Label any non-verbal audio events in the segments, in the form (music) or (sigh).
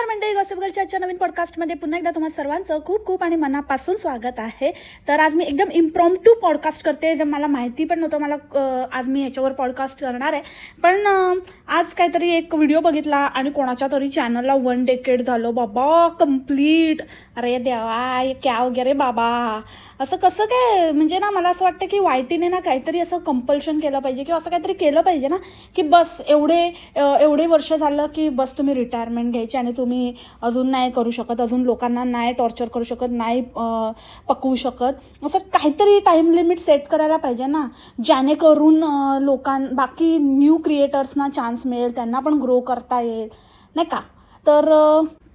नमस्कार मंडळी गॉसिपगरच्या आजच्या नवीन पॉडकास्टमध्ये पुन्हा एकदा तुम्हाला सर्वांचं खूप खूप आणि मनापासून स्वागत आहे. तर आज मी एकदम इम्प्रॉम्प्टू पॉडकास्ट करते जे मला माहिती पण नव्हतं मला आज मी ह्याच्यावर पॉडकास्ट करणार आहे. पण आज काहीतरी एक व्हिडिओ बघितला आणि कोणाच्या तरी चॅनलला वन डेकेड झालं. बाबा कंप्लीट अरे देवा क्या हो वगैरे बाबा. असं कसं काय म्हणजे ना मला असं वाटतं की वायटीने ना काहीतरी असं कंपल्शन केलं पाहिजे किंवा असं काहीतरी केलं पाहिजे ना की बस एवढे एवढे वर्ष झालं की बस तुम्ही रिटायरमेंट घ्यायची आणि तुम्ही अजून नाही करू शकत अजून लोकांना नाही टॉर्चर करू शकत नाही पकवू शकत. असं काहीतरी टाईम लिमिट सेट करायला पाहिजे ना जेणेकरून लोकां बाकी न्यू क्रिएटर्सना चान्स मिळेल त्यांना पण ग्रो करता येईल नाही का? तर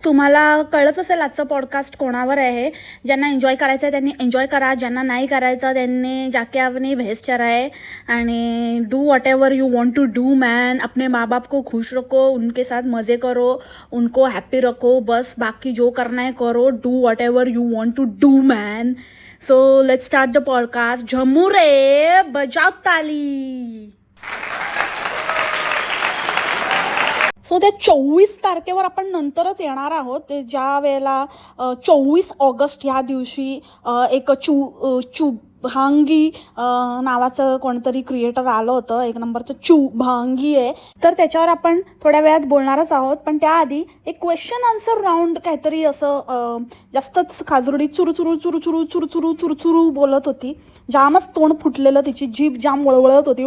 तुम्हाला कळलंच असेल आजचं पॉडकास्ट कोणावर आहे. ज्यांना एन्जॉय करायचं आहे त्यांनी एन्जॉय करा ज्यांना नाही करायचं त्यांनी जाके अपनी भैंस आहे आणि do whatever you want to do man अपने माँ बाप को खुश रखो उनके साथ मज़े करो उनको हैप्पी रखो बस बाकी जो करना है करो do whatever you want to do man so let start the podcast झमुरे बजाव ताली. सो त्या चोवीस तारखेवर आपण नंतरच येणार आहोत. ते ज्या वेळेला चोवीस ऑगस्ट ह्या दिवशी एक चू चू भांगी नावाचं कोणतरी क्रिएटर आलं होतं. एक नंबरचं चुभांगी आहे. तर त्याच्यावर आपण थोड्या वेळात बोलणारच आहोत. पण त्याआधी एक क्वेश्चन आन्सर राऊंड काहीतरी असं जास्तच खाजरुडी चुरुचुरू चुरुचुरू चुरुचुरू चुरुचुरू बोलत होती. जामच तोंड फुटलेलं तिची जीभ जाम वळवळत होती.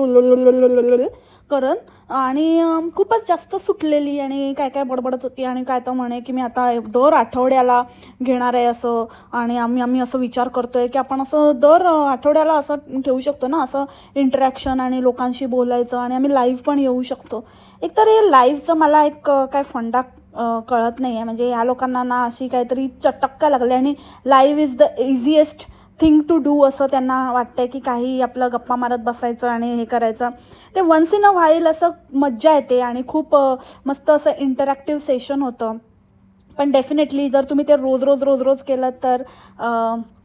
करण. आणि खूपच जास्त सुटलेली आणि काय काय बडबडत होती आणि काय तर म्हणे की मी आता दर आठवड्याला घेणार आहे असं आणि आम्ही आम्ही असं विचार करतोय की आपण असं दर आठवड्याला असं ठेवू शकतो ना असं इंटरॅक्शन आणि लोकांशी बोलायचं आणि आम्ही लाईव्ह पण येऊ शकतो. एकतर हे लाईव्हचं मला एक काय फंडा कळत नाही आहे म्हणजे या लोकांना ना अशी काहीतरी चटक्का लागली आणि life is the easiest thing to do असं त्यांना वाटतंय की काही आपलं गप्पा मारत बसायचं आणि हे करायचं. ते वन्स इन अ व्हाईल असं मज्जा येते आणि खूप मस्त असं इंटरॅक्टिव्ह सेशन होतं. पण डेफिनेटली जर तुम्ही ते रोज रोज रोज रोज केलं तर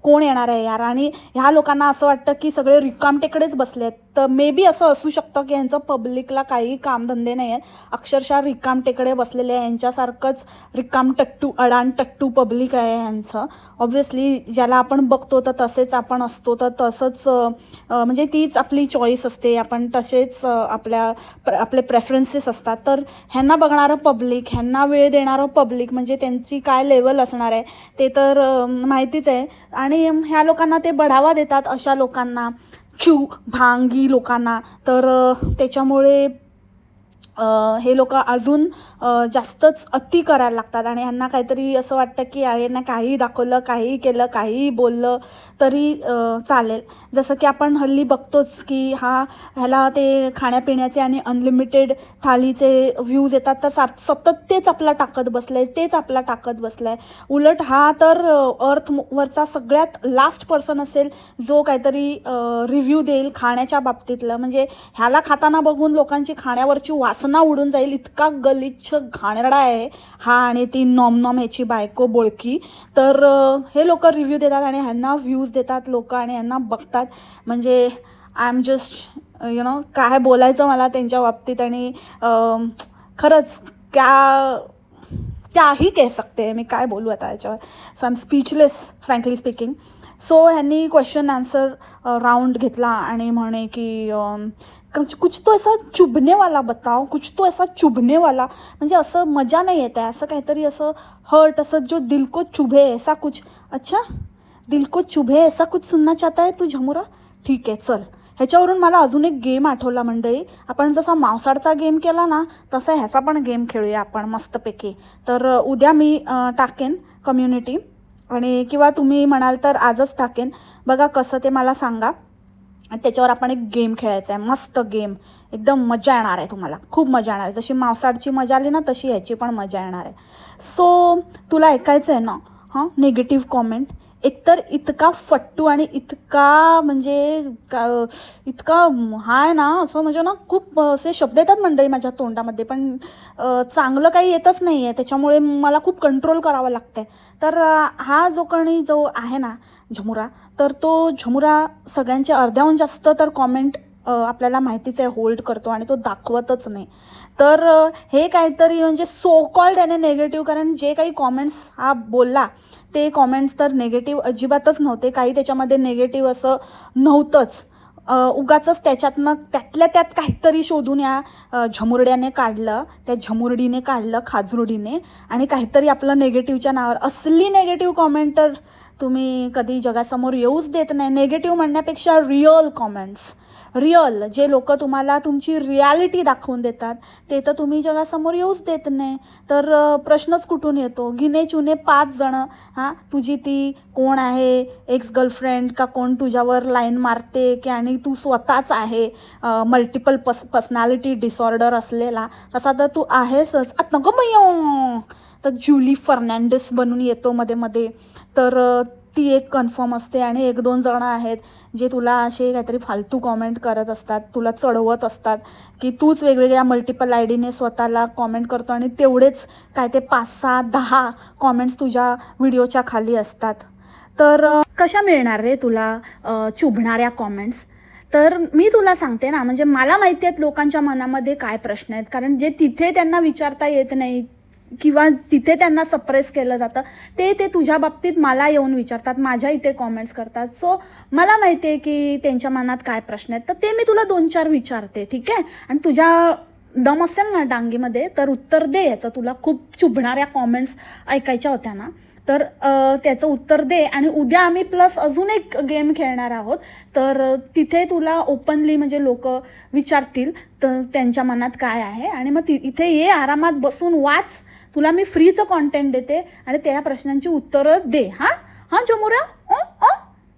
कोण येणार आहे यार? आणि ह्या लोकांना असं वाटतं की सगळे रिकामटेकडेच बसले आहेत. तर मे बी असं असू शकतं की यांचं पब्लिकला काही कामधंदे नाही आहेत. अक्षरशः रिकामटेकडे बसलेले आहे. यांच्यासारखंच रिकाम टट्टू अडाण टट्टू पब्लिक आहे यांचं. ऑब्व्हियसली ज्याला आपण बघतो तर तसेच आपण असतो. तर तसंच म्हणजे तीच आपली चॉईस असते. आपण तसेच आपल्या प्र आपले प्रेफरन्सेस असतात. तर ह्यांना बघणारं पब्लिक ह्यांना वेळ देणारं पब्लिक म्हणजे त्यांची काय लेवल असणार आहे ते तर माहितीच आहे. आणि ह्या लोकांना ते बढावा देतात अशा लोकांना. चू भांगी लोकांना. तर त्याच्यामुळे हे लोक अजून जास्तच अति करायला लागतात. आणि ह्यांना काहीतरी असं वाटतं की यांना काहीही दाखवलं काहीही केलं काहीही बोललं तरी चालेल. जसं की आपण हल्ली बघतोच की हा ह्याला ते खाण्यापिण्याचे आणि अनलिमिटेड थालीचे व्ह्यूज येतात. तर सात सतत तेच आपला टाकत बसलं आहे तेच आपला टाकत बसलं आहे उलट हा तर अर्थवरचा सगळ्यात लास्ट पर्सन असेल जो काहीतरी रिव्ह्यू देईल खाण्याच्या बाबतीतलं. म्हणजे ह्याला खाताना बघून लोकांची खाण्यावरची वास वासना उडून जाईल इतका गलिच्छ घाणेरडा आहे हा आणि ती नॉम नॉम ह्याची बायको बोळकी. तर हे लोक रिव्ह्यू देतात आणि ह्यांना व्ह्यूज देतात लोक आणि ह्यांना बघतात. म्हणजे I am just you know काय बोलायचं मला त्यांच्या बाबतीत आणि खरंच क्या त्याही कह सकते मी काय बोलू आता याच्यावर. So I am speechless frankly speaking so ह्यांनी क्वेश्चन आन्सर राऊंड घेतला आणि म्हणे की कुछ कुछ तो असा चुभने वाला बताव कुछ तो असा चुभने वाला म्हणजे असं मजा नाही येत आहे असं काहीतरी असं हर्ट असं जो दिल को चुभे ऐसा कुछ अच्छा? दिल को चुभे ऐसा कुछ सुनना चाहता है तू झमुरा? ठीक आहे चल. ह्याच्यावरून मला अजून एक गेम आठवला मंडळी. आपण जसा मावसाडचा गेम केला ना तसा ह्याचा पण गेम खेळूया आपण मस्तपैकी. तर उद्या मी टाकेन कम्युनिटी आणि किंवा तुम्ही म्हणाल तर आजच टाकेन. बघा कसं ते मला सांगा. आणि त्याच्यावर आपण एक गेम खेळायचा आहे. मस्त गेम एकदम मजा येणार आहे तुम्हाला. खूप मजा येणार आहे. जशी मावसाडची मजा आली ना तशी ह्याची पण मजा येणार आहे. सो तुला ऐकायचं आहे ना? हां? निगेटिव्ह कॉमेंट एकतर इतका फट्टू आणि इतका म्हणजे का इतका हा आहे ना असं म्हणजे ना खूप असे शब्द येतात मंडळी माझ्या तोंडामध्ये पण चांगलं काही येतच नाही आहे त्याच्यामुळे मला खूप कंट्रोल करावं लागतं आहे तर हा जो कोणी जो आहे ना झमुरा तर तो झमुरा सगळ्यांच्या अर्ध्याहून जास्त तर कॉमेंट आपल्याला माहितीच आहे होल्ड करतो आणि तो दाखवतच नाही. तर हे काहीतरी म्हणजे सो कॉल्ड याने नेगेटिव्ह कारण जे काही कॉमेंट्स हा बोलला ते कॉमेंट्स तर नेगेटिव्ह अजिबातच नव्हते. काही त्याच्यामध्ये नेगेटिव्ह असं नव्हतंच. उगाच त्याच्यातनं त्यातल्या त्यात काहीतरी शोधून या झमुरड्याने काढलं त्या झमुरडीने काढलं खाजरुडीने. आणि काहीतरी आपलं नेगेटिव्हच्या नावावर. असली नेगेटिव्ह कॉमेंट तर तुम्ही कधी जगासमोर येऊच देत नाही. नेगेटिव्ह म्हणण्यापेक्षा रिअल कॉमेंट्स रिअल जे लोक तुम्हाला तुमची रियालिटी दाखवून देतात ते तर तुम्ही जगासमोर येऊच देत नाही. तर प्रश्नच कुठून येतो? गिने चुने पाच जणं हां तुझी ती कोण आहे? एक्स गर्लफ्रेंड का कोण तुझ्यावर लाईन मारते की आणि तू स्वतःच आहे? मल्टिपल पस पर्सनॅलिटी डिसऑर्डर असलेला. तसा तर तू आहेसच. आत नको तर जुली फर्नांडिस बनून येतो मध्ये मध्ये तर ती एक कन्फर्म असते आणि एक दोन जणं आहेत जे तुला असे काहीतरी फालतू कॉमेंट करत असतात तुला चढवत असतात की तूच वेगवेगळ्या मल्टिपल आय डीने स्वतःला कॉमेंट करतो आणि तेवढेच काय ते पाच सहा दहा कॉमेंट्स तुझ्या व्हिडिओच्या खाली असतात. तर कशा मिळणार रे तुला चुभणाऱ्या कॉमेंट्स तर मी तुला सांगते ना म्हणजे मला माहिती आहेत लोकांच्या मनामध्ये काय प्रश्न आहेत कारण जे तिथे त्यांना विचारता येत नाही किंवा तिथे त्यांना सप्रेस केलं जातं ते ते तुझ्या बाबतीत मला येऊन विचारतात माझ्या इथे कॉमेंट्स करतात. सो मला माहिती आहे की त्यांच्या मनात काय प्रश्न आहेत. तर ते मी तुला दोन चार विचारते ठीक आहे? आणि तुझ्या दम असेल ना डांगीमध्ये तर उत्तर दे याचं. तुला खूप चुभणाऱ्या कॉमेंट्स ऐकायच्या होत्या ना. तर त्याचं उत्तर दे. आणि उद्या आम्ही प्लस अजून एक गेम खेळणार आहोत. तर तिथे तुला ओपनली म्हणजे लोक विचारतील तर त्यांच्या मनात काय आहे? आणि मग ति इथे ये आरामात बसून वाच. तुला मी फ्रीचं कॉन्टेंट देते आणि त्या प्रश्नांची उत्तरं दे. हां? हां जमुरा? ओ ओ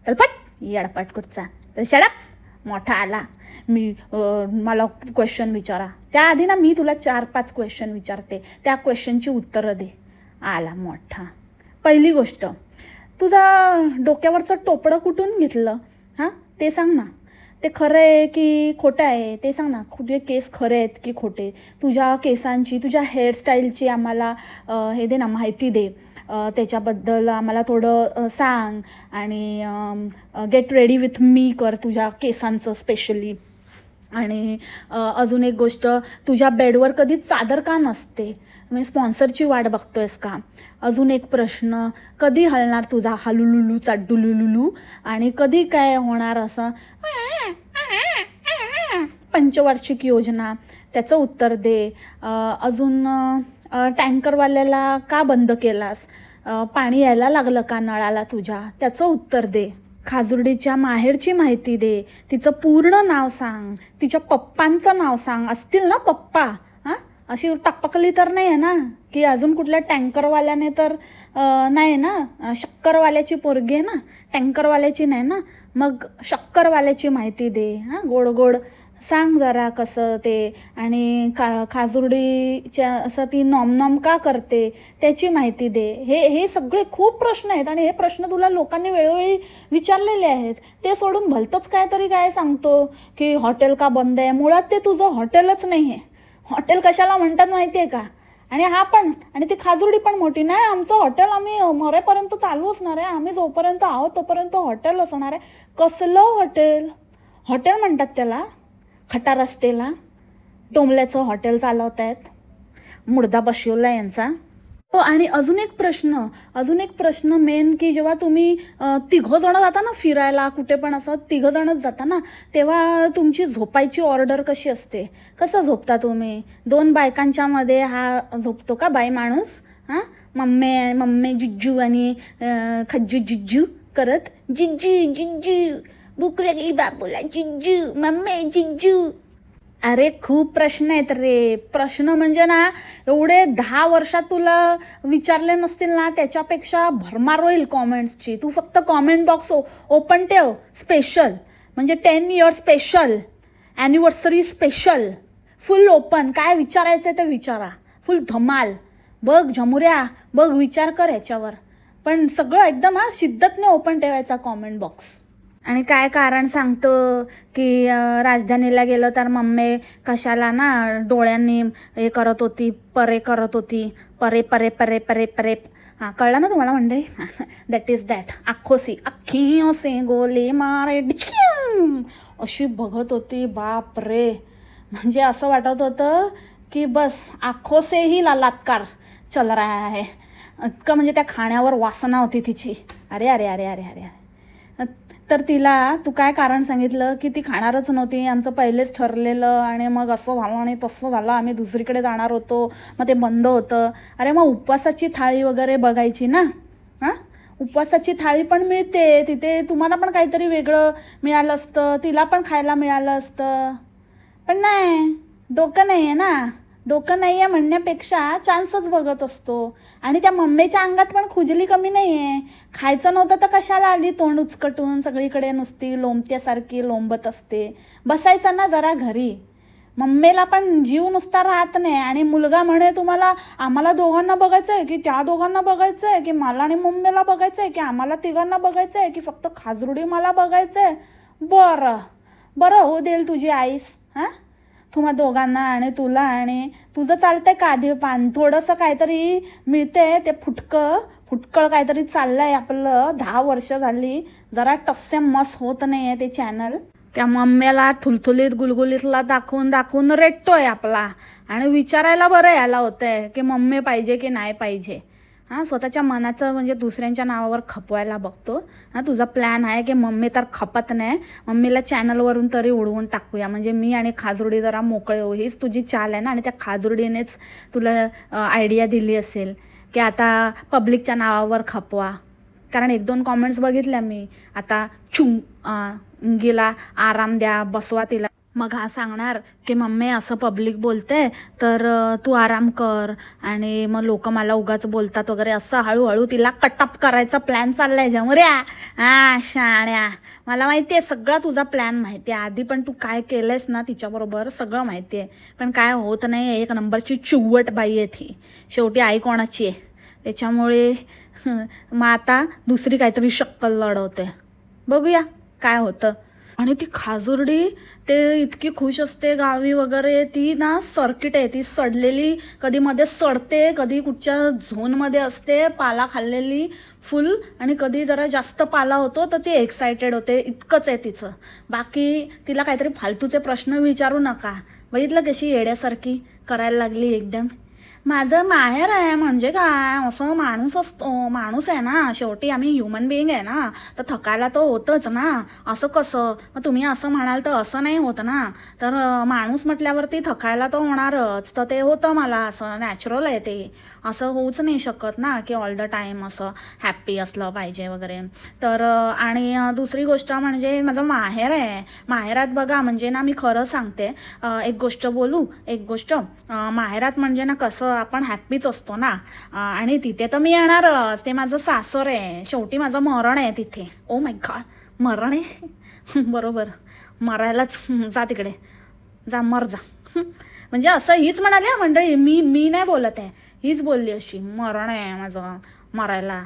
तर पट येडपट कुठचा तर शडप मोठा आला. मी मला क्वेश्चन विचारा. त्याआधी ना मी तुला चार पाच क्वेश्चन विचारते. त्या क्वेश्चनची उत्तरं दे. आला मोठा. पहिली गोष्ट. तुझा डोक्यावरचं टोपडं कुठून घेतलं? हां? ते सांग ना. ते खरं आहे की खोटं आहे? ते सांग ना तुझे केस खरे आहेत की खोटे? तुझ्या केसांची तुझ्या हेअरस्टाईलची आम्हाला हे दे ना माहिती दे. त्याच्याबद्दल आम्हाला थोडं सांग आणि गेट रेडी विथ मी कर तुझ्या केसांचं स्पेशली आणि अजून एक गोष्ट तुझ्या बेडवर कधी चादर का नसते? म्हणजे स्पॉन्सरची वाट बघतोयस का? अजून एक प्रश्न कधी हलणार तुझा हलुलुलू चाडुलुलुलू आणि कधी काय होणार असं पंचवार्षिक योजना? त्याचं उत्तर दे. अजून टँकरवाल्याला का बंद केलास? पाणी यायला लागलं का नळाला तुझ्या? त्याचं उत्तर दे. खाजुर्डीच्या माहेरची माहिती दे. तिचं पूर्ण नाव सांग. तिच्या पप्पांचं नाव सांग. असतील ना पप्पा? अशी टपकली तर नाही आहे ना? की अजून कुठल्या टँकरवाल्याने तर नाही ना? शक्करवाल्याची पोरगी आहे ना? टँकरवाल्याची नाही ना? मग शक्करवाल्याची माहिती दे हां? गोड गोड सांग जरा कसं ते. आणि खा खाजुर्डीच्या असं ती नॉम नॉम का करते त्याची माहिती दे. हे हे सगळे खूप प्रश्न आहेत आणि हे प्रश्न तुला लोकांनी वेळोवेळी विचारलेले आहेत. ते सोडून भलतंच काय तरी काय सांगतो की हॉटेल का बंद आहे? मुळात ते तुझं हॉटेलच नाही आहे. हॉटेल कशाला म्हणतात माहिती आहे का? आणि हा पण आणि ती खाजुडी पण मोठी. नाही आमचं हॉटेल आम्ही मरेपर्यंत चालू असणार आहे. आम्ही जोपर्यंत आहोत तोपर्यंत हॉटेल असणार आहे. कसलं हॉटेल? हॉटेल म्हणतात त्याला. खटारस्टेला टोमल्याचं हॉटेल चालवत आहेत मुर्दा बशिवला यांचा. हो आणि अजून एक प्रश्न अजून एक प्रश्न मेन की जेव्हा तुम्ही तिघंजणं तिघं जाता ना फिरायला कुठे पण असं तिघं जणच जाता ना तेव्हा तुमची झोपायची ऑर्डर कशी असते? कसं झोपता तुम्ही? दोन बायकांच्या मध्ये हा झोपतो का बाई माणूस? हां? मम्मी मम्मी जिज्जू आणि खज्जू जिज्जू करत जिज्जू जिज्जू भूक लागली बाबूला जिज्जू मम्मी जिज्जू. अरे खूप प्रश्न आहेत रे. प्रश्न म्हणजे ना एवढे दहा वर्षात तुला विचारले नसतील ना त्याच्यापेक्षा भरमार होईल कॉमेंट्सची तू फक्त कॉमेंट बॉक्स ओपन ठेव. स्पेशल म्हणजे ten year special anniversary special full open काय विचारायचं ते विचारा. फुल धमाल. बघ झमुऱ्या. बघ विचार कर ह्याच्यावर. पण सगळं एकदम हा शिद्दतने ओपन ठेवायचा कॉमेंट बॉक्स आणि काय कारण सांगतो की राजधानीला गेलं तर मम्मी कशाला ना डोळ्यांनी हे करत होती परे करत होती परे परे परे परे परे. हां कळलं ना तुम्हाला मंडळी? दॅट इज दॅट अख्खोसी अख्खी असे गोले मारे. अशी बघत होती बाप रे. म्हणजे असं वाटत होतं की बस आखोसेही से लालात्कार चल रहा आहे इतकं म्हणजे त्या खाण्यावर वासना होती तिची. अरे अरे अरे अरे अरे अरे. तर तिला तू काय कारण सांगितलं की ती खाणारच नव्हती आमचं पहिलेच ठरलेलं आणि मग असं झालं आणि तसं झालं आम्ही दुसरीकडे जाणार होतो मग ते बंद होतं. अरे मग उपवासाची थाळी वगैरे बघायची ना? हां? उपवासाची थाळी पण मिळते तिथे तुम्हाला पण काहीतरी वेगळं मिळालं असतं तिला पण खायला मिळालं असतं. पण नाही डोकं नाही आहे ना? डोकं नाही आहे म्हणण्यापेक्षा चान्सच बघत असतो. आणि त्या मम्मीच्या अंगात पण खुजली कमी नाही आहे खायचं नव्हतं तर कशाला आली तोंड उचकटून? सगळीकडे नुसती लोंबत्यासारखी लोंबत असते. बसायचं ना जरा घरी. मम्मीला पण जीव नुसता राहत नाही. आणि मुलगा म्हणे तुम्हाला आम्हाला दोघांना बघायचं आहे की त्या दोघांना बघायचं आहे की मला आणि मम्मीला बघायचं आहे की आम्हाला तिघांना बघायचं आहे की फक्त खाजरुडी मला बघायचं आहे बरं. बरं होऊ देईल तुझी आईस हां? तुम्हा दोघांना आणि तुला आणि तुझं चालतंय का आधी पान थोडंसं काहीतरी मिळते ते फुटकं. फुटकळ काहीतरी चाललंय आपलं. दहा वर्ष झाली. जरा टस्से मस होत नाही आहे ते चॅनल त्या मम्म्याला थुलथुलीत गुलगुलीतला दाखवून दाखवून रेटतोय आपला. आणि विचारायला बरं यायला होतंय की मम्मी पाहिजे की नाही पाहिजे. हां स्वतःच्या मनाचं म्हणजे दुसऱ्यांच्या नावावर खपवायला बघतो. हां तुझा प्लॅन आहे की मम्मी तर खपत नाही. मम्मीला चॅनलवरून तरी उडवून टाकूया. म्हणजे मी आणि खाजुर्डी जरा मोकळे हो हीच तुझी चाल आहे ना? आणि त्या खाजुर्डीनेच तुला आयडिया दिली असेल की आता पब्लिकच्या नावावर खपवा. कारण एक दोन कॉमेंट्स बघितल्या मी. आता चुंग गेला आराम द्या बसवा तिला. मग हा सांगणार की मम्मी असं पब्लिक बोलते तर तू आराम कर. आणि मग लोक मला उगाच बोलतात वगैरे असं हळूहळू तिला कटअप करायचा प्लॅन चाललाय जमऱ्या हा शाण्या. मला माहिती आहे सगळा तुझा प्लॅन माहिती आहे आधी पण तू काय केलंयस ना तिच्याबरोबर सगळं माहिती आहे पण काय होत नाही एक नंबरची चिवट बाई आहे ती. शेवटी आई कोणाची आहे? त्याच्यामुळे मग आता दुसरी काहीतरी शक्कल लढवते. बघूया काय होतं. आणि ती खाजुर्डी ते इतकी खुश असते गावी वगैरे ती ना सर्किट आहे ती सडलेली कधी मध्ये सडते कधी कुठच्या झोनमध्ये असते पाला खाल्लेली फुल आणि कधी जरा जास्त पाला होतो तर ती एक्सायटेड होते इतकंच आहे तिचं. बाकी तिला काहीतरी फालतूचे प्रश्न विचारू नका. बघितलं कशी येड्यासारखी करायला लागली एकदम. माझं माहेर आहे म्हणजे काय? असं माणूस असतो माणूस आहे ना. शेवटी आम्ही ह्युमन बिईंग आहे ना. तर थकायला तर होतंच ना. असं कसं? मग तुम्ही असं म्हणाल तर असं नाही होत ना. तर माणूस म्हटल्यावरती थकायला तर होणारच. तर ते होतं मला. असं नॅचरल आहे ते. असं होऊच नाही शकत ना की ऑल द टाईम असं हॅप्पी असलं पाहिजे वगैरे. तर आणि दुसरी गोष्ट म्हणजे माझं माहेर आहे. माहेरात बघा म्हणजे ना मी खरं सांगते. एक गोष्ट बोलू? एक गोष्ट. माहेरात म्हणजे ना कसं आपण हॅप्पीच असतो ना. आणि तिथे तर मी येणारच ते माझं सासर आहे. शेवटी माझं मरण आहे तिथे. ओ माय गॉड मरण आहे? (laughs) बरोबर. मरायलाच जा तिकडे. जा मर जा. (laughs) म्हणजे असं हीच म्हणाली हा मंडळी मी मी नाही बोलत आहे. हीच बोलली अशी मरण आहे माझं मरायला.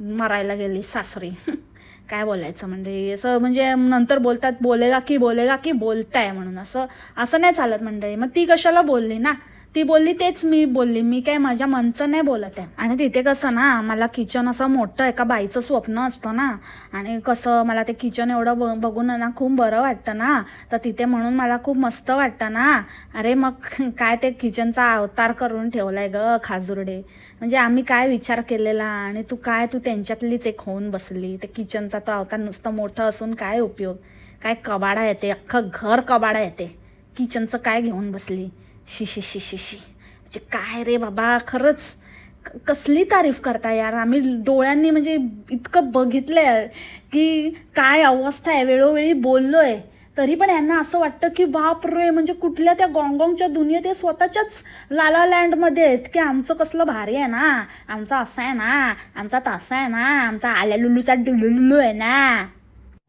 मरायला गेली सासरी. (laughs) काय बोलायचं मंडळी? असं म्हणजे नंतर बोलतात बोलेगा की बोलेगा की बोलताय म्हणून. असं असं नाही चालत मंडळी. मग ती कशाला बोलली ना? ती बोलली तेच मी बोलली. मी काय माझ्या मनचं नाही बोलत आहे. आणि तिथे कसं ना मला किचन असं मोठं एका बाईचं स्वप्न असतं ना. आणि कसं मला ते किचन एवढं ब बघून ना खूप बरं वाटतं ना. तर तिथे म्हणून मला खूप मस्त वाटतं ना. अरे मग (laughs) काय ते किचनचा अवतार करून ठेवलाय ग खाजुर्डे. म्हणजे आम्ही काय विचार केलेला? आणि तू काय तू त्यांच्यातलीच एक होऊन बसली. ते किचनचा तो अवतार नुसतं मोठं असून काय उपयोग? काय कबाडा येते? अख्खं घर कबाडा येते. किचनचं काय घेऊन बसली? शी शी शी शी शी. म्हणजे काय रे बाबा खरंच. कसली तारीफ करता यार आम्ही डोळ्यांनी म्हणजे इतकं बघितलंय की काय अवस्था आहे वेळोवेळी बोललोय. तरी पण यांना असं वाटतं की बाप रे म्हणजे कुठल्या त्या गॉंगॉंगच्या दुनियेत हे स्वतःच्याच लाला लँडमध्ये आहेत की आमचं कसलं भारी आहे ना. आमचं असं आहे ना आमचा तसा आहे ना आमचा आल्या लुलूचा डुलुलू आहे ना.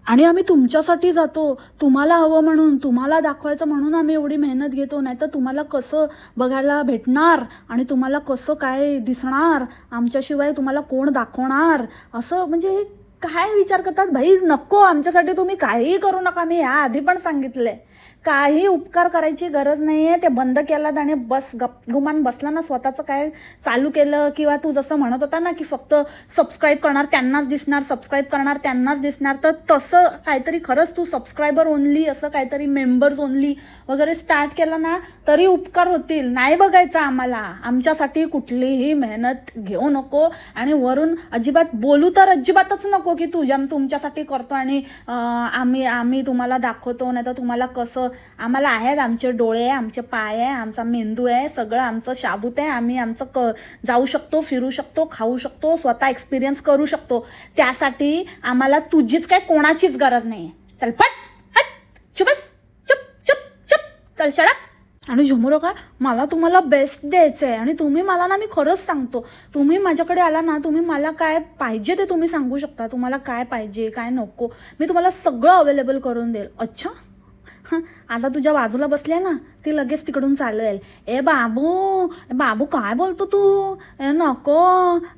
आणि आम्ही तुमच्यासाठी जातो. तुम्हाला हवं म्हणून तुम्हाला दाखवायचं म्हणून आम्ही एवढी मेहनत घेतो. नाही तर तुम्हाला कसं बघायला भेटणार आणि तुम्हाला कसं काय दिसणार? आमच्याशिवाय तुम्हाला कोण दाखवणार? असं म्हणजे काय विचार करतात? भाई नको. आमच्यासाठी तुम्ही काहीही करू नका. मी या आधी पण सांगितलंय. काही उपकार करायची गरज नाही आहे ते बंद केलात आणि बस गप गुमान बसला ना स्वतःचं काय चालू केलं किंवा तू जसं म्हणत होता ना की फक्त सबस्क्राईब करणार त्यांनाच दिसणार सबस्क्राईब करणार त्यांनाच दिसणार तर तसं काहीतरी खरंच तू सबस्क्रायबर ओनली असं काहीतरी मेंबर्स ओनली वगैरे स्टार्ट केलं ना तरी उपकार होतील. नाही बघायचं आम्हाला. आमच्यासाठी कुठलीही मेहनत घेऊ नको आणि वरून अजिबात बोलू तर अजिबातच नको की तुझ्या तुमच्यासाठी करतो आणि आम्ही आम्ही तुम्हाला दाखवतो नाही तर तुम्हाला कसं आम्हाला आहेत आमचे डोळे आहे आमचे पाय आहे आमचा मेंदू आहे सगळं आमचं शाबूत आहे. आम्ही आमचं क जाऊ शकतो फिरू शकतो खाऊ शकतो स्वतः एक्सपिरियन्स करू शकतो. त्यासाठी आम्हाला तुझीच काय कोणाचीच गरज नाही आहे चल पट हट चुपस चुप चुप चुप. चल शडा आणि झुमरो का मला तुम्हाला बेस्ट द्यायचं आहे आणि तुम्ही मला ना मी खरंच सांगतो. तुम्ही माझ्याकडे आला ना तुम्ही मला काय पाहिजे ते तुम्ही सांगू शकता. तुम्हाला काय पाहिजे काय नको मी तुम्हाला सगळं अवेलेबल करून देईल. अच्छा? हं, आता तुझ्या बाजूला बसल्या ना ती लगेच तिकडून चालवेल. ए बाबू ए बाबू काय बोलतो तू? ए नको.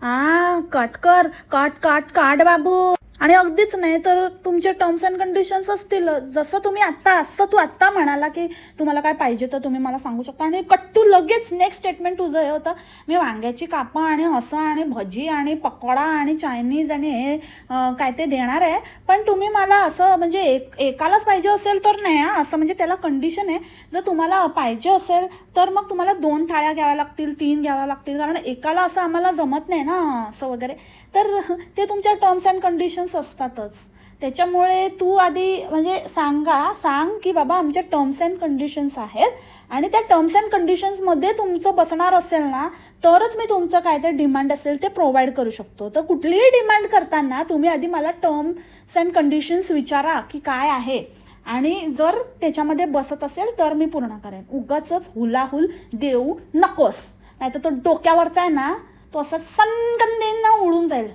आ कट कर कट कट काढ बाबू. आणि अगदीच नाही तर तुमचे टर्म्स अँड कंडिशन्स असतील. जसं तुम्ही आत्ता असं तू आत्ता म्हणाला की तुम्हाला काय पाहिजे तर तुम्ही मला सांगू शकता. आणि कट्टू लगेच नेक्स्ट स्टेटमेंट तुझं हे होतं मी वांग्याची कापं आणि असं आणि भजी आणि पकोडा आणि चायनीज आणि हे काय ते देणार आहे. पण तुम्ही मला असं म्हणजे एक एकालाच पाहिजे असेल तर नाही असं म्हणजे त्याला कंडिशन आहे. जर तुम्हाला पाहिजे असेल तर मग तुम्हाला दोन थाळ्या घ्याव्या लागतील तीन घ्याव्या लागतील. कारण एकाला असं आम्हाला जमत नाही ना असं वगैरे. तर ते तुमच्या टर्म्स अँड कंडिशन्स असतातच. त्याच्यामुळे तू आधी म्हणजे सांगा सांग की बाबा आमच्या टर्म्स अँड कंडिशन्स आहेत. आणि त्या टर्म्स अँड कंडिशन्समध्ये तुमचं बसणार असेल ना तरच मी तुमचं काय ते डिमांड असेल ते प्रोव्हाइड करू शकतो. तर कुठलीही डिमांड करताना तुम्ही आधी मला टर्म्स अँड कंडिशन्स विचारा की काय आहे. आणि जर त्याच्यामध्ये बसत असेल तर मी पूर्ण करेन. उगाच हुलाहुल देऊ नकोस. नाही तर तो डोक्यावरचा आहे ना तो असा सनगंदेंना उडून जाईल.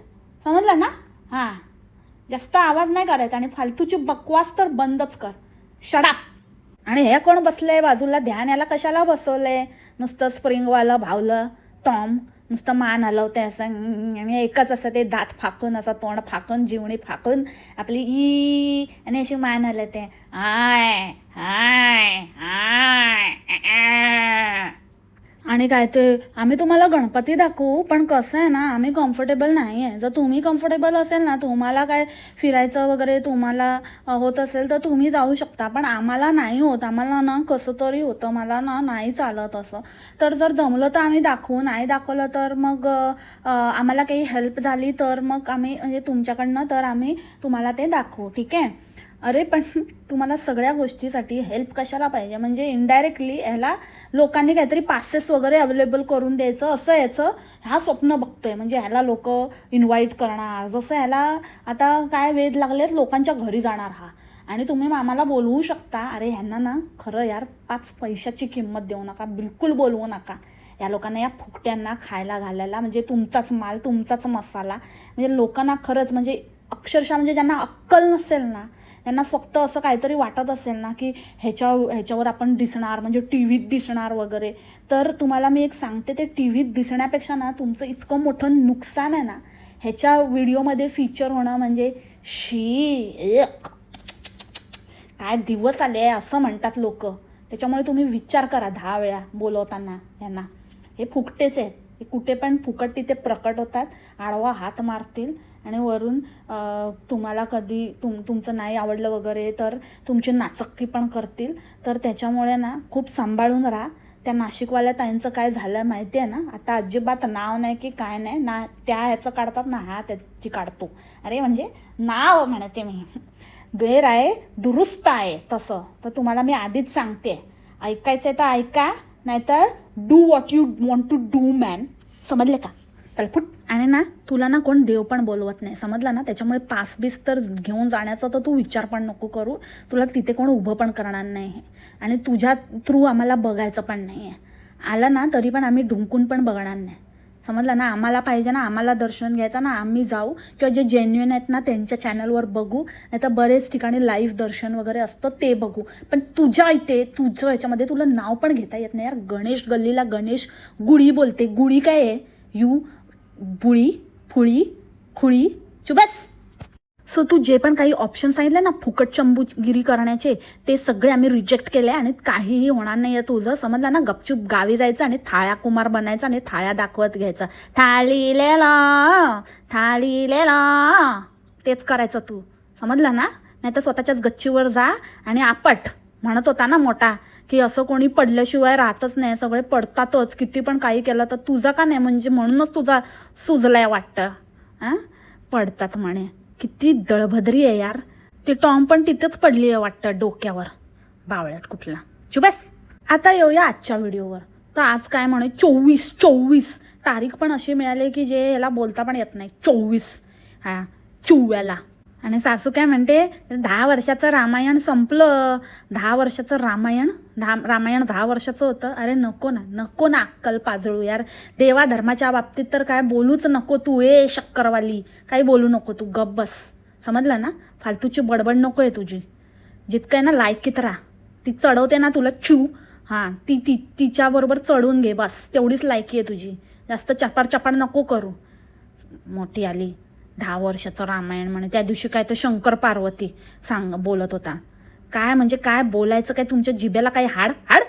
समजलं ना? हां. जास्त आवाज नाही करायचा आणि फालतूची बकवास तर बंदच कर. शडाप आणि हे कोण बसलंय बाजूला? ध्यान याला कशाला बसवलंय? नुसतं स्प्रिंगवालं भावलं. टॉम नुसतं मान हलवते असं एकच असं ते दात फाकून असं तोंड फाकून जिवणी फाकून आपली ई आणि अशी मान हलवते हाय हाय हाय आणि काय ते आम्ही तुम्हाला गणपती दाखवू पण कसं आहे ना आम्ही कम्फर्टेबल नाही आहे जर तुम्ही कम्फर्टेबल असेल ना तुम्हाला काय फिरायचं वगैरे तुम्हाला होत असेल तर तुम्ही जाऊ शकता. पण आम्हाला नाही होत आम्हाला ना कसं तरी होतं मला ना नाही चालत असं. तर जर जमलं तर आम्ही दाखवू नाही दाखवलं तर मग आम्हाला काही हेल्प झाली तर मग आम्ही म्हणजे तुमच्याकडनं तर आम्ही तुम्हाला ते दाखवू ठीक आहे? अरे पण तुम्हाला सगळ्या गोष्टीसाठी हेल्प कशाला पाहिजे? म्हणजे इनडायरेक्टली ह्याला लोकांनी काहीतरी पासेस वगैरे अवेलेबल करून द्यायचं असं याचं हा स्वप्न बघतोय. म्हणजे ह्याला लोक इन्व्हाइट करणार. जसं ह्याला आता काय वेध लागलेत लोकांच्या घरी जाणार हा. आणि तुम्ही आम्हाला बोलवू शकता अरे ह्यांना ना खरं यार पाच पैशाची किंमत देऊ नका बिलकुल बोलवू नका. या लोकांना या फुकट्यांना खायला घालायला म्हणजे तुमचाच माल तुमचाच मसाला. म्हणजे लोकांना खरंच म्हणजे अक्षरशः म्हणजे ज्यांना अक्कल नसेल ना त्यांना फक्त असं काहीतरी वाटत असेल ना की ह्याच्या ह्याच्यावर आपण दिसणार म्हणजे टी व्हीत दिसणार वगैरे. तर तुम्हाला मी एक सांगते ते टी व्हीत दिसण्यापेक्षा ना तुमचं इतकं मोठं नुकसान आहे ना ह्याच्या व्हिडिओमध्ये फीचर होणं म्हणजे शी एक. काय दिवस आले असं म्हणतात लोक. त्याच्यामुळे तुम्ही विचार करा दहा वेळा बोलवताना यांना. हे फुकटेच आहेत हे कुठे पण फुकट तिथे प्रकट होतात. आडवा हात मारतील. आणि वरून तुम्हाला कधी तुम तुमचं नाही आवडलं वगैरे तर तुमची नाचक्की पण करतील. तर त्याच्यामुळे ना खूप सांभाळून राहा. त्या नाशिकवाल्या ताईंचं काय झालं माहिती आहे ना? आता अजिबात नाव नाही की काय नाही. ना त्या ह्याचं काढतात ना हा त्याची काढतो. अरे म्हणजे नाव म्हणते मी. गैर आहे दुरुस्त आहे तसं. तर तुम्हाला मी आधीच सांगते. ऐकायचं आहे तर ऐका नाहीतर do what you want to do man समजले का? तलफुट आणि ना तुला ना कोण देव पण बोलवत नाही. समजला ना? त्याच्यामुळे पास बीस तर घेऊन जाण्याचा तर तू विचार पण नको करू. तुला तिथे कोण उभं पण करणार नाही आणि तुझ्या थ्रू आम्हाला बघायचं पण नाही आहे आलं ना तरी पण आम्ही ढुंकून पण बघणार नाही. समजलं ना? आम्हाला पाहिजे ना आम्हाला दर्शन घ्यायचं ना आम्ही जाऊ. किंवा जे जेन्युन आहेत ना त्यांच्या चॅनलवर बघू. नाही तर बरेच ठिकाणी लाईव्ह दर्शन वगैरे असतं ते बघू. पण तुझ्या इथे तुझं याच्यामध्ये तुला नाव पण घेता येत नाही. यार गणेश गल्लीला गणेश गुढी बोलते. गुढी काय आहे? यू बुळी फुळी खुळी चुबस सो तू जे पण काही ऑप्शन सांगितले ना फुकट चंबूगिरी करण्याचे ते सगळे आम्ही रिजेक्ट केले आणि काहीही होणार नाही आहे तुझं. समजलं ना? गपचूप गावी जायचं आणि थाळ्या कुमार बनायचं आणि थाळ्या दाखवत घ्यायचं. थाळीलेला थाळीलेला. तेच करायचं तू. समजलं ना? नाही तर स्वतःच्याच गच्चीवर जा आणि आपट. म्हणत होता ना मोठा की असं कोणी पडल्याशिवाय राहतच नाही सगळे पडतातच किती पण काही केलं तर तुझा का नाही? म्हणजे म्हणूनच तुझा सुजलाय वाटतं. हां पडतात म्हणे. किती दळभद्री आहे यार. ती टॉम पण तिथेच पडली आहे वाटतं डोक्यावर. बावळ्यात कुठला. चुबस आता येऊया आजच्या व्हिडिओवर. तर आज काय म्हणे? चोवीस चोवीस. तारीख पण अशी मिळाली की जे याला बोलता पण येत नाही. चोवीस. हा चुव्याला. आणि सासू काय म्हणते दहा वर्षाचं रामायण संपलं. दहा वर्षाचं रामायण दहा रामायण दहा वर्षाचं होतं. अरे नको ना नको ना अक्कल पाजळू यार. देवा धर्माच्या बाबतीत तर काय बोलूच नको तू ए शक्करवाली. काही बोलू नको तू गप बस. समजलं ना? फालतूची बडबड नको आहे तुझी. जितकं आहे ना लायकीत राहा. ती चढवते ना तुला चू हां ती ती तिच्याबरोबर चढून घे बस. तेवढीच लायकी आहे तुझी. जास्त चपार चपाड नको करू. मोठी आली. दहा वर्षाचं रामायण म्हणे. त्या दिवशी काय तर शंकर पार्वती सांग बोलत होता. काय म्हणजे काय बोलायचं काय? तुमच्या जिभेला काही हाड? हाड?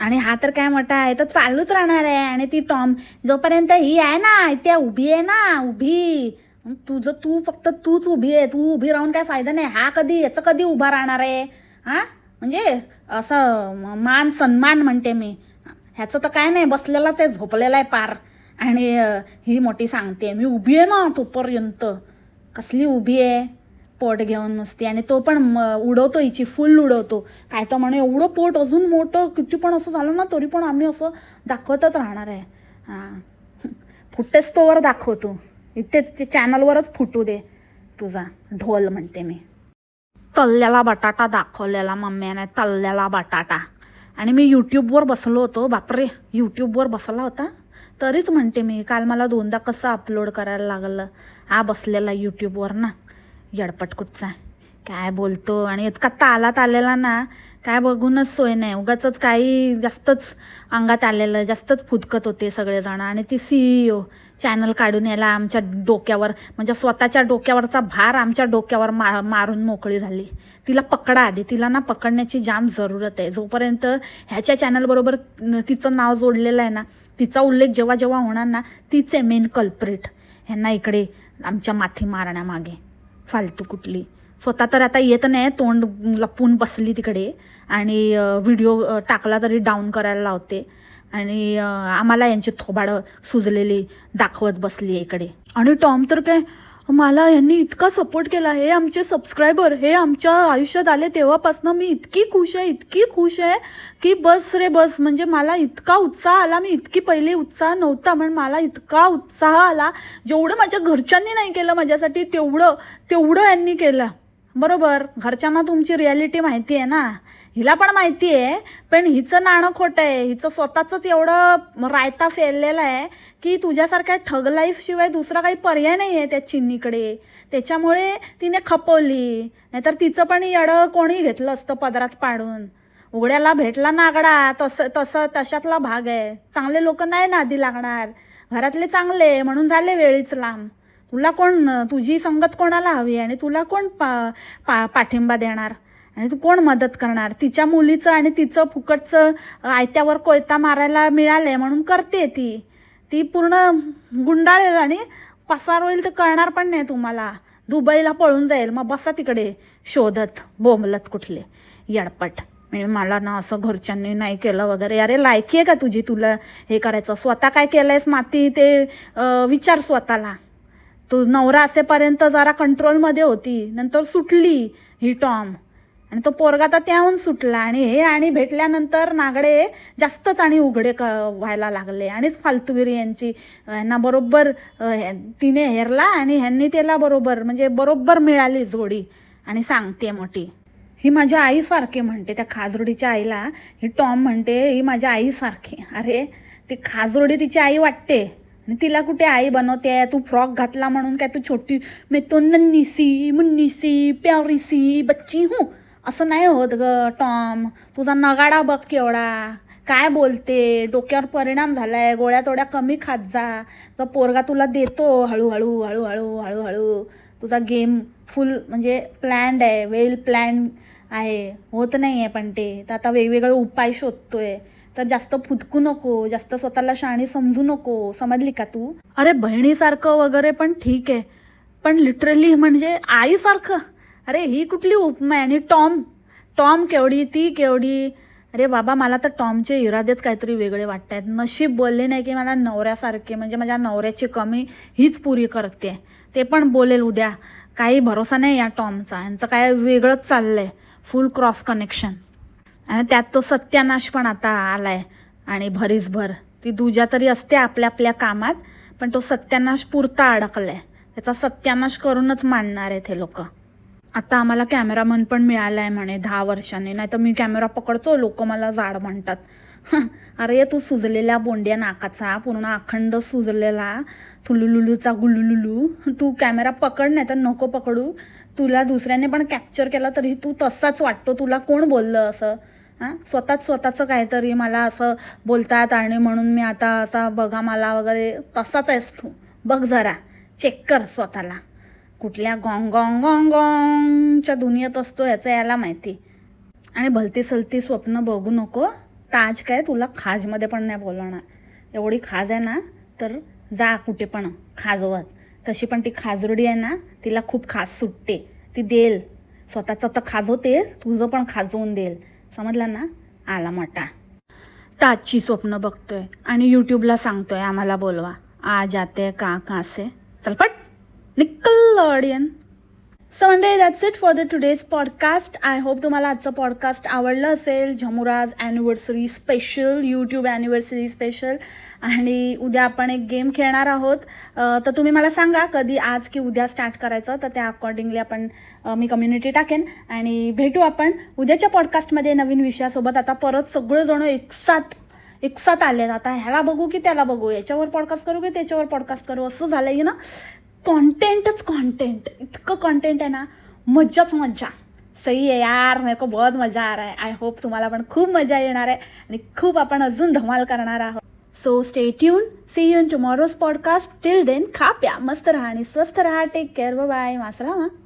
आणि हा तर काय मोठा आहे तर चालूच राहणार आहे. आणि ती टॉम जोपर्यंत ही आहे ना त्या उभी आहे ना उभी. तुझं तू फक्त तूच उभी आहे. तू उभी राहून काय फायदा नाही. हा कधी याचं कधी उभा राहणार आहे? हा? म्हणजे असं मान सन्मान म्हणते मी. ह्याचं तर काय नाही बसलेलाच आहे झोपलेला आहे पार. आणि ही मोठी सांगते मी उभी आहे ना तोपर्यंत. कसली उभी आहे? पोट घेऊन नुसती. आणि तो पण म, उडवतो हिची फुल उडवतो. काय तर म्हणे एवढं पोट अजून मोठं किती पण असं झालं ना तरी पण आम्ही असं दाखवतच राहणार आहे. हां. फुटेस तोवर दाखवतो. इथेच ते चॅनलवरच फुटू दे तुझा. ढोल म्हणते मी. तल्ल्याला बटाटा दाखवलेला मम्मीने तल्ल्याला बटाटा. आणि मी यूट्यूबवर बसलो होतो. बापरे यूट्यूबवर बसला होता? तरीच म्हणते मी काल मला दोनदा कसं अपलोड करायला लागलं? हा बसलेला यूट्यूबवर ना. यडपटकुटचा काय बोलतो? आणि इतका तालात आलेला ना काय बघूनच सोय नाही. उगाच काही जास्तच अंगात आलेलं जास्तच फुदकत होते सगळेजण. आणि ती सीईओ चॅनल काढून यायला आमच्या डोक्यावर म्हणजे स्वतःच्या डोक्यावरचा भार आमच्या डोक्यावर मा मारून मोकळी झाली. तिला पकडा आधी. तिला ना पकडण्याची जाम जरूरत आहे. जोपर्यंत ह्याच्या चॅनलबरोबर तिचं नाव जोडलेलं आहे ना तिचा उल्लेख जेव्हा जेव्हा होणार ना तीच आहे मेन कल्प्रिट ह्यांना इकडे आमच्या माथी मारण्यामागे. फालतू कुठली. स्वतः तर आता येत नाही तोंड लपून बसली तिकडे. आणि व्हिडिओ टाकला तरी डाऊन करायला लावते. आणि आम्हाला यांची थोबाडं सुजलेली दाखवत बसली आहे इकडे. आणि टॉम तर काय मला यांनी इतका सपोर्ट केला. हे आमचे सबस्क्रायबर हे आमच्या आयुष्यात आले तेव्हापासून मी इतकी खुश आहे इतकी खुश आहे की बस रे बस म्हणजे मला इतका उत्साह आला. मी इतकी पहिले उत्साह नव्हता पण मला इतका उत्साह आला. जेवढं माझ्या घरच्यांनी नाही केलं माझ्यासाठी तेवढं तेवढं यांनी केलं. बरोबर घरच्यांना तुमची रियालिटी माहिती आहे ना? हिला पण माहिती आहे पण हिचं नाणं खोटं आहे. हिचं स्वतःचंच एवढं रायता फेललेलं आहे की तुझ्यासारख्या ठग लाईफशिवाय दुसरा काही पर्याय नाही आहे त्या चिन्नीकडे. त्याच्यामुळे तिने खपवली. नाहीतर तिचं पण येडं कोणी घेतलं असतं पदरात पाडून. उघड्याला भेटला नागडा तसं तसं तशातला भाग आहे. चांगले लोक नाही नादी लागणार. घरातले चांगले म्हणून झाले वेळीच लांब. तुला कोण तुझी संगत कोणाला हवी आणि तुला कोण पा पा पाठिंबा देणार? आणि तू कोण मदत करणार? तिच्या मुलीचं आणि तिचं फुकटचं आयत्यावर कोयता मारायला मिळालंय म्हणून करते ती. ती पूर्ण गुंडाळेल आणि पसार होईल तर कळणार पण नाही तुम्हाला. दुबईला पळून जाईल. मग बसा तिकडे. शोधत बोंबलत कुठले. यडपट. म्हणजे मला ना असं घरच्यांनी नाही केलं वगैरे. अरे लायकी आहे का तुझी? तुला हे करायचं. स्वतः काय केलं आहेस माती? ते विचार स्वतःला. तू नवरा असेपर्यंत जरा कंट्रोलमध्ये होती नंतर सुटली ही टॉम. आणि तो पोरगा तर त्याहून सुटला आणि हे आणि भेटल्यानंतर नागडे जास्तच आणि उघडे क व्हायला लागले. आणिच फालतूगिरी यांची यांना बरोबर हे- तिने हेरला आणि ह्यांनी त्याला बरोबर म्हणजे बरोबर मिळाली जोडी. आणि सांगते मोठी ही माझ्या आईसारखी म्हणते त्या खाजरुडीच्या आईला. ही टॉम म्हणते ही माझ्या आईसारखी. अरे ती खाजरुडी तिची आई वाटते. आणि तिला कुठे आई बनवते? तू फ्रॉक घातला म्हणून काय तू छोटी मी तो नन्नी सी मुन्नी सी प्यारी सी बच्ची हूँ. असं नाही होत ग टॉम. तुझा नगाडा बघ केवढा. काय बोलते? डोक्यावर परिणाम झालाय. गोळ्या तोड्या कमी खात जा. तो पोरगा तुला देतो हळूहळू हळूहळू हळूहळू. तुझा गेम फुल म्हणजे प्लॅन्ड आहे वेल प्लॅन आहे. होत नाही आहे पण ते. तर आता वेगवेगळे उपाय शोधतोय. तर जास्त फुदकू नको जास्त स्वतःला शाणी समजू नको समजली का तू? अरे बहिणीसारखं वगैरे पण ठीक आहे पण लिटरली म्हणजे आईसारखं? अरे ही कुठली उपमा आहे? आणि टॉम टॉम केवढी ती केवढी? अरे बाबा मला तर टॉमचे इरादेच काहीतरी वेगळे वाटत आहेत नशीब बोलले नाही की मला नवऱ्यासारखे म्हणजे माझ्या नवऱ्याची कमी हीच पुरी करते. ते पण बोलेल उद्या. काही भरोसा नाही या टॉमचा. यांचं काय वेगळंच चाललं आहे फुल क्रॉस कनेक्शन आणि त्यात तो सत्यानाश पण आता आलाय. आणि भरीसभर. ती दुजा तरी असते आपल्या आपल्या कामात पण तो सत्यानाश पुरता अडकला आहे त्याचा सत्यानाश करूनच मांडणार आहेत हे लोक. आता आम्हाला कॅमेरामन पण मिळाला आहे म्हणे दहा वर्षांनी. नाही तर मी कॅमेरा पकडतो लोक मला जाड म्हणतात. अरे तू सुजलेल्या बोंड्या नाकाचा पूर्ण अखंड सुजलेला थुलुलुलूचा गुलुलुलू. तू कॅमेरा पकड नाही तर नको पकडू. तुला दुसऱ्याने पण कॅप्चर केला तरी तू तसाच वाटतो. तुला कोण बोललं असं? हां? स्वतःच स्वतःचं काहीतरी मला असं बोलतात आणि म्हणून मी आता असा बघा मला वगैरे तसाच आहेस तू. बघ जरा. चेक कर स्वतःला. कुठल्या गॉंग गॉंग गॉंग गॉंगच्या दुनियेत असतो याचं याला माहिती. आणि भलती सलती स्वप्न बघू नको. ताज काय तुला खाजमध्ये पण नाही बोलवणार. एवढी खाज आहे ना तर जा कुठे पण खाजवत तशी पण ती खाजरडी आहे ना तिला खूप खाज सुटते. ती देईल स्वतःचं तर खाजवते तुझं पण खाजवून देईल समजला ना? आला मोठा. ताजची स्वप्न बघतोय आणि यूट्यूबला सांगतोय आम्हाला बोलवा. आ जाते का कासे चल पट. निकल ऑडियन. So Monday that's it for the today's podcast I hope तुम्हाला आजचं पॉडकास्ट आवडलं असेल. झमुराज anniversary special YouTube anniversary special आणि उद्या आपण एक गेम खेळणार आहोत. तर तुम्ही मला सांगा कधी आज की उद्या स्टार्ट करायचं. तर त्या अकॉर्डिंगली आपण मी कम्युनिटी टाकेन. आणि भेटू आपण उद्याच्या पॉडकास्टमध्ये नवीन विषयासोबत. आता परत सगळेजण एकसाथ एकसाथ आले आता ह्याला बघू की त्याला बघू. याच्यावर पॉडकास्ट करू की त्याच्यावर पॉडकास्ट करू? असं झालंय ना कॉन्टेंटच कॉन्टेंट इतकं कॉन्टेंट आहे ना मज्जाच मज्जा. सही आहे यार मेरे को बहुत मजा आ रहा है. आय होप तुम्हाला पण खूप मजा येणार आहे आणि खूप आपण अजून धमाल करणार आहोत. So stay tune see you in tomorrow's podcast till then खा प्या मस्त राहा आणि स्वस्थ राहा. Take care bye मासला